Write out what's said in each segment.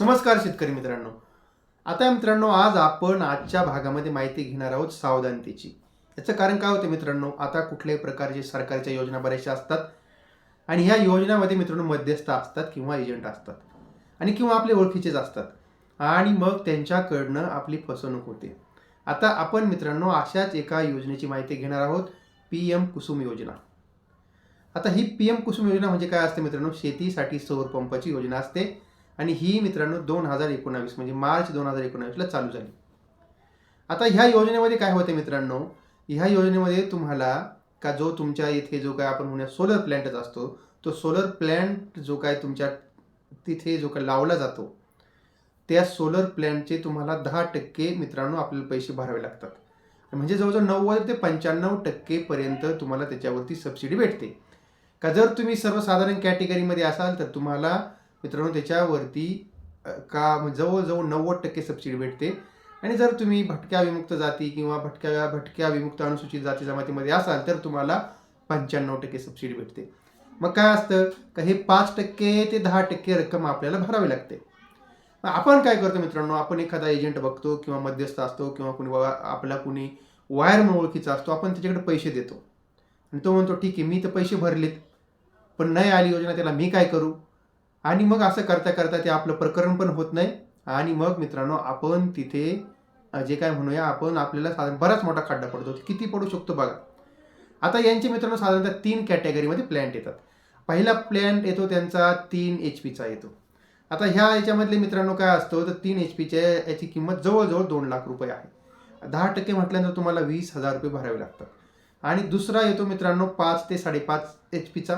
नमस्कार शेतकरी मित्रांनो. आता मित्रांनो आज आपण आजच्या भागामध्ये माहिती घेणार आहोत सावधानतेची. याचं कारण काय होतं मित्रांनो आता कुठल्याही प्रकारचे सरकारच्या योजना बऱ्याचशा असतात आणि ह्या योजनामध्ये मित्रांनो मध्यस्थ असतात किंवा एजंट असतात आणि किंवा आपले ओळखीचेच असतात. आणि मग त्यांच्याकडनं आपली फसवणूक होते. आता आपण मित्रांनो अशाच एका योजनेची माहिती घेणार आहोत पी एम कुसुम योजना. आता ही पी एम कुसुम योजना म्हणजे काय असते मित्रांनो? शेतीसाठी सौर पंपाची योजना असते. आणि ही मित्रांनो दोन हजार एकोणावीस म्हणजे मार्च दोन हजार एकोणावीसला चालू झाली. आता ह्या योजनेमध्ये काय होते मित्रांनो? ह्या योजनेमध्ये तुम्हाला का जो तुमच्या इथे जो काय आपण म्हणूया सोलर प्लॅन्टच असतो तो सोलर प्लॅन्ट जो काय तुमच्या तिथे जो काय लावला जातो त्या सोलर प्लॅन्टचे तुम्हाला दहा टक्के मित्रांनो आपल्याला पैसे भरावे लागतात. म्हणजे जवळजवळ नव्वद ते पंच्याण्णव टक्केपर्यंत तुम्हाला त्याच्यावरती सबसिडी भेटते. का जर तुम्ही सर्वसाधारण कॅटेगरीमध्ये असाल तर तुम्हाला मित्रांनो त्याच्यावरती का म्हणजे जवळजवळ नव्वद टक्के सबसिडी भेटते. आणि जर तुम्ही भटक्या विमुक्त जाती किंवा भटक्या भटक्या विमुक्त अनुसूचित जाती जमातीमध्ये असाल तर तुम्हाला पंच्याण्णव टक्के सबसिडी भेटते. मग काय असतं? का हे पाच टक्के ते दहा टक्के रक्कम आपल्याला भरावी लागते. मग आपण काय करतो मित्रांनो? आपण एखादा एजंट बघतो किंवा मध्यस्थ असतो किंवा कुणी बाबा आपला कुणी वायर ओळखीचा असतो आपण त्याच्याकडे पैसे देतो. आणि तो म्हणतो ठीक आहे मी तर पैसे भरलेत. पण नाही आली योजना त्याला मी काय करू? आणि मग असं करता करता ते आपलं प्रकरण पण होत नाही. आणि मग मित्रांनो आपण तिथे जे काय म्हणूया आपण आपल्याला साधारण बराच मोठा खड्डा पडतो. किती पडू शकतो बघा. आता यांचे मित्रांनो साधारणतः तीन कॅटेगरीमध्ये प्लॅन्ट येतात. पहिला प्लॅन्ट येतो त्यांचा तीन एच पीचा येतो. आता ह्या याच्यामधले मित्रांनो काय असतो तर तीन एच पीच्या याची किंमत जवळजवळ दोन लाख रुपये आहे. दहा टक्के म्हटल्यानंतर तुम्हाला वीस हजार रुपये भरावे लागतात. आणि दुसरा येतो मित्रांनो पाच ते साडेपाच एच पीचा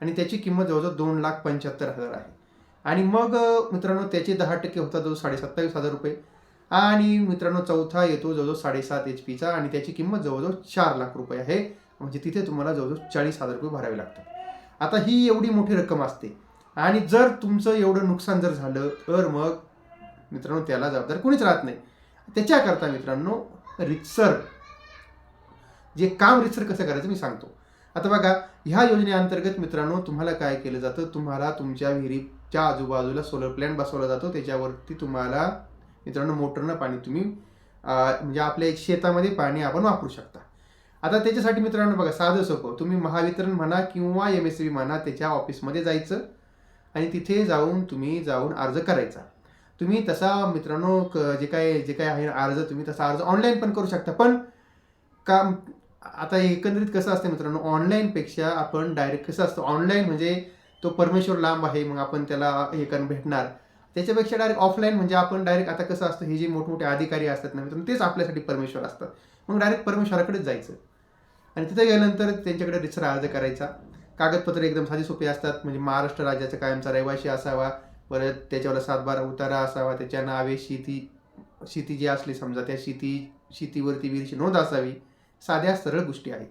आणि त्याची किंमत जवळजवळ दोन लाख पंच्याहत्तर हजार आहे. आणि मग मित्रांनो त्याचे दहा टक्के होतात जवळ साडे सत्तावीस हजार रुपये. आणि मित्रांनो चौथा येतो जवळजवळ साडेसात एच पीचा आणि त्याची किंमत जवळजवळ चार लाख रुपये आहे. म्हणजे तिथे तुम्हाला जवळजवळ चाळीस हजार रुपये भरावे लागतात. आता ही एवढी मोठी रक्कम असते. आणि जर तुमचं एवढं नुकसान जर झालं तर मग मित्रांनो त्याला जबाबदार कोणीच राहत नाही. त्याच्याकरता मित्रांनो रितसर. जे काम रितसर कसं करायचं मी सांगतो. आता बघा ह्या योजनेअंतर्गत मित्रांनो तुम्हाला काय केलं जातं? तुम्हाला तुमच्या विहिरीच्या आजूबाजूला सोलर प्लॅन्ट बसवला जातो. त्याच्यावरती तुम्हाला मित्रांनो मोटरनं पाणी तुम्ही म्हणजे आपल्या शेतामध्ये पाणी आपण वापरू शकता. आता त्याच्यासाठी मित्रांनो बघा साधं सोपं. तुम्ही महावितरण म्हणा किंवा एम एस बी म्हणा त्याच्या ऑफिसमध्ये जायचं आणि तिथे जाऊन तुम्ही जाऊन अर्ज करायचा. तुम्ही तसा मित्रांनो क- जे काय जे काय आहे अर्ज तुम्ही तसा अर्ज ऑनलाईन पण करू शकता. पण का आता एकंदरीत कसं असतं मित्रांनो ऑनलाईनपेक्षा आपण डायरेक्ट कसं असतं ऑनलाईन म्हणजे तो परमेश्वर लांब आहे मग आपण त्याला हे करून भेटणार. त्याच्यापेक्षा डायरेक्ट ऑफलाईन म्हणजे आपण डायरेक्ट आता कसं असतं हे जे मोठमोठे अधिकारी असतात ना मित्रांनो तेच आपल्यासाठी परमेश्वर असतात. मग डायरेक्ट परमेश्वराकडेच जायचं. आणि तिथे गेल्यानंतर त्यांच्याकडे रिसरा अर्ज करायचा. कागदपत्र एकदम साधी सोपी असतात म्हणजे महाराष्ट्र राज्याचा कायमचा रहिवासी असावा परत त्याच्यावर सातबारा उतारा असावा त्याच्या नावे शेती शेती जी असली समजा त्या शेती शेतीवरती विहिरीची नोंद असावी. साध्या सरळ गोष्टी आहेत.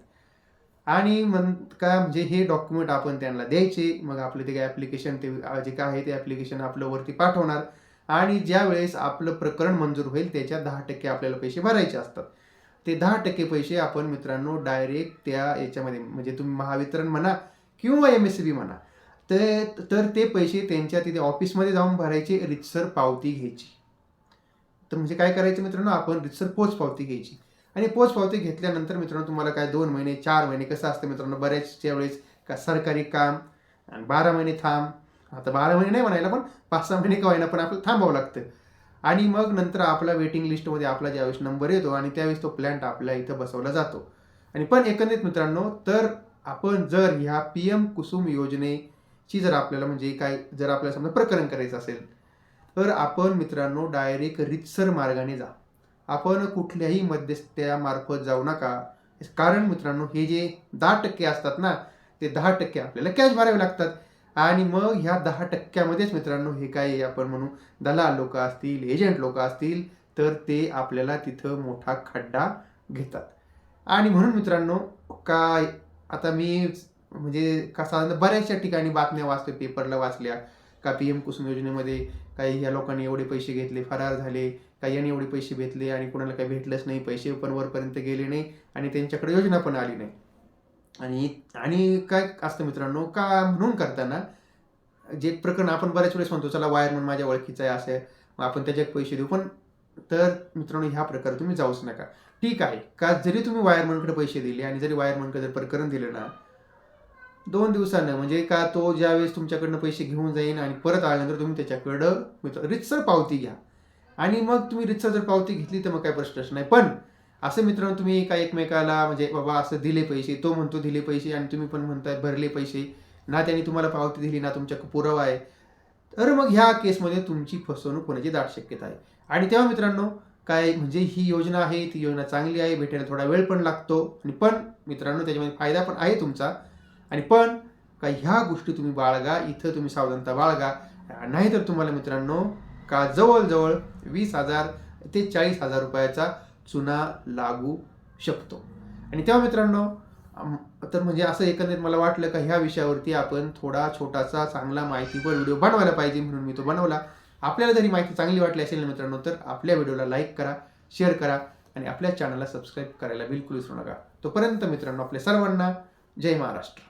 आणि मन काय म्हणजे हे डॉक्युमेंट आपण त्यांना द्यायचे मग आपलं ते काय ॲप्लिकेशन ते जे काय आहे ते ॲप्लिकेशन आपलं वरती पाठवणार. आणि ज्या वेळेस आपलं प्रकरण मंजूर होईल त्याच्या दहा टक्के आपल्याला पैसे भरायचे असतात. ते दहा टक्के पैसे आपण मित्रांनो डायरेक्ट त्या याच्यामध्ये म्हणजे तुम्ही महावितरण म्हणा किंवा एम एस बी म्हणा ते तर ते पैसे त्यांच्या तिथे ऑफिसमध्ये जाऊन भरायचे रितसर पावती घ्यायची. तर म्हणजे काय करायचं मित्रांनो आपण रितसर पोच पावती घ्यायची. आणि पोच पावती घेतल्यानंतर मित्रांनो तुम्हाला काय दोन महिने चार महिने कसं असतं मित्रांनो बऱ्याचशा वेळेस का सरकारी काम आणि बारा महिने थांब. आता बारा महिने नाही म्हणायला पण पाच सहा महिने का होईना पण आपलं थांबावं लागतं. आणि मग नंतर आपला वेटिंग लिस्टमध्ये आपला ज्यावेळेस नंबर येतो आणि त्यावेळेस तो प्लॅन्ट आपल्या इथं बसवला जातो. आणि पण एकंदरीत मित्रांनो तर आपण जर ह्या पी एम कुसुम योजनेची जर आपल्याला म्हणजे काय जर आपल्याला समजा प्रकरण करायचं असेल तर आपण मित्रांनो डायरेक्ट रितसर मार्गाने जा. आपण कुठल्याही मध्यस्थ्यामार्फत जाऊ नका. कारण मित्रांनो हे जे दहा टक्के असतात ना ते दहा टक्के आपल्याला कॅश भरावे लागतात. आणि मग ह्या दहा टक्क्यामध्येच मित्रांनो हे काय आपण म्हणू दलाल लोक असतील एजंट लोक असतील तर ते आपल्याला तिथं मोठा खड्डा घेतात. आणि म्हणून मित्रांनो काय आता मी म्हणजे का साधारण बऱ्याचशा ठिकाणी बातम्या वाचतो पेपरला वाचल्या. का पी एम कुसुम योजनेमध्ये काही ह्या लोकांनी एवढे पैसे घेतले फरार झाले. काही यांनी एवढे पैसे भेटले आणि कोणाला काही भेटलंच नाही पैसे पण वरपर्यंत गेले नाही आणि त्यांच्याकडे योजना पण आली नाही. आणि आणि काय असतं मित्रांनो का म्हणून करताना जे प्रकरण आपण बऱ्याच वेळेस म्हणतो चला वायरमन माझ्या ओळखीचा आहे असं आहे मग आपण त्याच्यात पैसे देऊ. पण तर मित्रांनो ह्या प्रकारे तुम्ही जाऊच नका. ठीक आहे का जरी तुम्ही वायरमनकडे पैसे दिले आणि जरी वायरमनकडे जर प्रकरण दिलं ना दोन दिवसानं म्हणजे का तो ज्यावेळेस तुमच्याकडनं पैसे घेऊन जाईल आणि परत आल्यानंतर तुम्ही त्याच्याकडं मित्र रितसर पावती घ्या. आणि मग तुम्ही रितसर जर पावती घेतली तर मग काय प्रश्नच नाही. पण असं मित्रांनो तुम्ही काय एकमेकाला म्हणजे बाबा असं दिले पैसे तो म्हणतो दिले पैसे आणि तुम्ही पण म्हणताय भरले पैसे. ना त्यांनी तुम्हाला पावती दिली ना तुमच्या पुरावा आहे. तर मग ह्या केसमध्ये तुमची फसवणूक होण्याची दाट शक्यता आहे. आणि तेव्हा मित्रांनो काय म्हणजे ही योजना आहे ती योजना चांगली आहे भेटायला थोडा वेळ पण लागतो. आणि पण मित्रांनो त्याच्यामध्ये फायदा पण आहे तुमचा. आणि पण का ह्या गोष्टी तुम्ही बाळगा इथं तुम्ही सावधानता बाळगा. नाहीतर तुम्हाला मित्रांनो का जवळजवळ वीस हजार ते चाळीस हजार रुपयाचा चुना लागू शकतो. आणि तेव्हा मित्रांनो तर म्हणजे असं एकंदरीत मला वाटलं का ह्या विषयावरती आपण थोडा छोटासा चांगला माहितीपर व्हिडिओ बनवायला पाहिजे म्हणून मी तो बनवला. आपल्याला जरी माहिती चांगली वाटली असेल ना मित्रांनो तर आपल्या व्हिडिओला लाईक करा शेअर करा आणि आपल्या चॅनलला सबस्क्राईब करायला बिलकुल विसरू नका. तोपर्यंत मित्रांनो आपल्या सर्वांना जय महाराष्ट्र.